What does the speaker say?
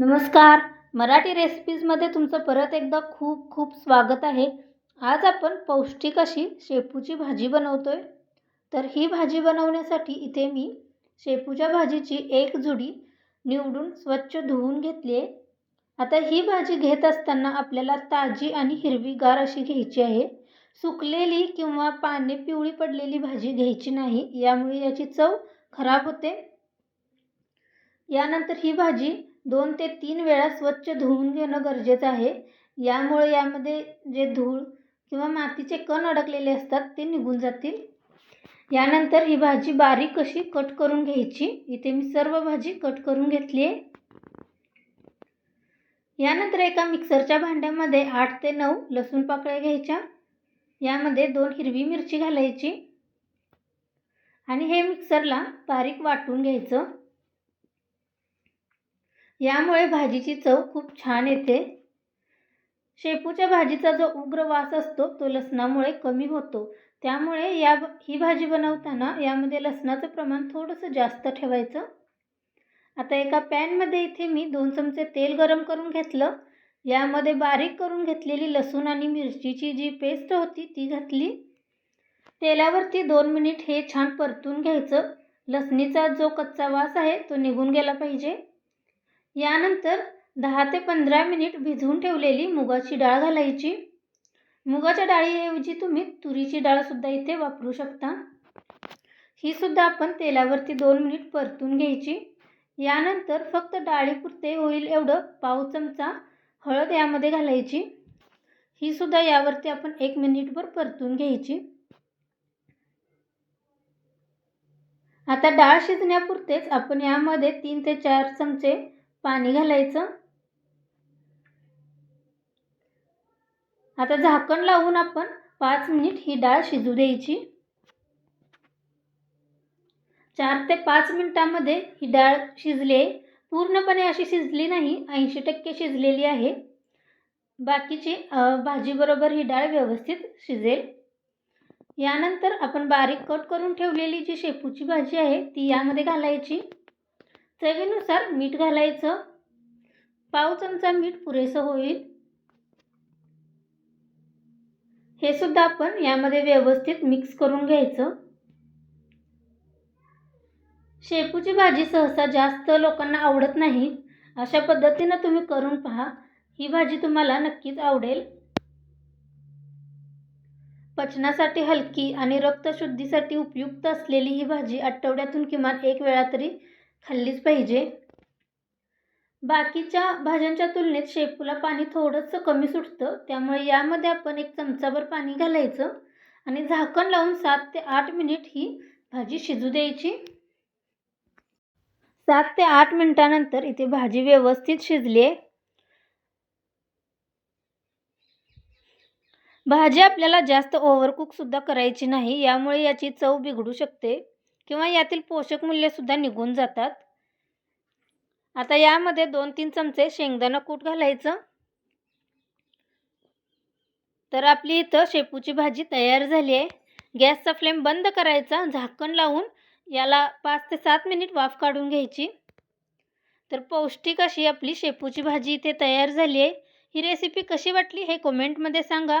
नमस्कार. मराठी रेसिपीजमध्ये तुमचं परत एकदा खूप खूप स्वागत आहे. आज आपण पौष्टिक अशी शेपूची भाजी बनवतो आहे तर ही भाजी बनवण्यासाठी इथे मी शेपूच्या भाजीची एक जुडी निवडून स्वच्छ धुवून घेतली आहे. आता ही भाजी घेत असताना आपल्याला ताजी आणि हिरवीगार अशी घ्यायची आहे. सुकलेली किंवा पाने पिवळी पडलेली भाजी घ्यायची नाही यामुळे याची चव खराब होते. यानंतर ही भाजी दोन ते तीन वेळा स्वच्छ धुवून घेणं गरजेचं आहे. यामुळे यामध्ये जे धूळ किंवा मातीचे कण अडकलेले असतात ते निघून जातील. यानंतर ही भाजी बारीक अशी कट करून घ्यायची. इथे मी सर्व भाजी कट करून घेतली आहे. यानंतर एका मिक्सरच्या भांड्यामध्ये आठ ते नऊ लसूण पाकळ्या घ्यायच्या. यामध्ये दोन हिरवी मिरची घालायची. आणि हे मिक्सरला बारीक वाटून घ्यायचं. यामुळे भाजीची चव खूप छान येते. शेपूच्या भाजीचा जो उग्र वास असतो तो लसणामुळे कमी होतो. त्यामुळे या ही भाजी बनवताना यामध्ये लसणाचं प्रमाण थोडंसं जास्त ठेवायचं. आता एका पॅनमध्ये इथे मी दोन चमचे तेल गरम करून घेतलं. यामध्ये बारीक करून घेतलेली लसूण आणि मिरचीची जी पेस्ट होती ती घातली. तेलावरती दोन मिनिट हे छान परतून घ्यायचं. लसणीचा जो कच्चा वास आहे तो निघून गेला पाहिजे. यानंतर दहा ते पंधरा मिनिट भिजवून ठेवलेली मुगाची डाळ घालायची. मुगाच्या डाळीऐवजी तुम्ही तुरीची डाळसुद्धा इथे वापरू शकता. ही सुद्धा आपण तेलावरती दोन मिनिट परतून घ्यायची. यानंतर फक्त डाळीपुरते होईल एवढं पाव चमचा हळद यामध्ये घालायची. ही सुद्धा यावरती आपण एक मिनिटभर परतून घ्यायची. आता डाळ शिजण्यापुरतेच आपण यामध्ये तीन ते चार चमचे पाणी घालायचं. आता झाकण लावून आपण पाच मिनिट ही डाळ शिजू द्यायची. चार ते पाच मिनिटामध्ये ही डाळ शिजली आहे. पूर्णपणे अशी शिजली नाही ऐंशी टक्के शिजलेली आहे. बाकीची भाजीबरोबर ही डाळ व्यवस्थित शिजेल. यानंतर आपण बारीक कट करून ठेवलेली जी शेपूची भाजी आहे ती यामध्ये घालायची. चवीनुसार मीठ घालायचं. पाव चमचा मीठ पुरेसं होईल. हे सुद्धा आपण यामध्ये व्यवस्थित मिक्स करून घ्यायचं. शेपूची भाजी सहसा जास्त लोकांना आवडत नाही. अशा पद्धतीनं तुम्ही करून पहा. ही भाजी तुम्हाला नक्कीच आवडेल. पचनासाठी हलकी आणि रक्तशुद्धीसाठी उपयुक्त असलेली ही भाजी आठवड्यातून किमान एक वेळा तरी खाल्लीच पाहिजे. बाकीच्या भाज्यांच्या तुलनेत शेपूला पाणी थोडंसं कमी सुटतं त्यामुळे यामध्ये आपण एक चमचाभर पाणी घालायचं आणि झाकण लावून सात ते आठ मिनिट ही भाजी शिजू द्यायची. सात ते आठ मिनिटानंतर इथे भाजी व्यवस्थित शिजली आहे भाजी आपल्याला जास्त ओव्हरकुकसुद्धा करायची नाही यामुळे याची चव बिघडू शकते. किंवा यातील पोषक मूल्यसुद्धा निघून जातात. आता यामध्ये दोन तीन चमचे शेंगदाणा कूट घालायचं. तर आपली इथं शेपूची भाजी तयार झाली आहे. गॅसचा फ्लेम बंद करायचा झाकण लावून याला पाच ते सात मिनिट वाफ काढून घ्यायची. तर पौष्टिक अशी आपली शेपूची भाजी इथे तयार झाली आहे. ही रेसिपी कशी वाटली हे कमेंटमध्ये सांगा.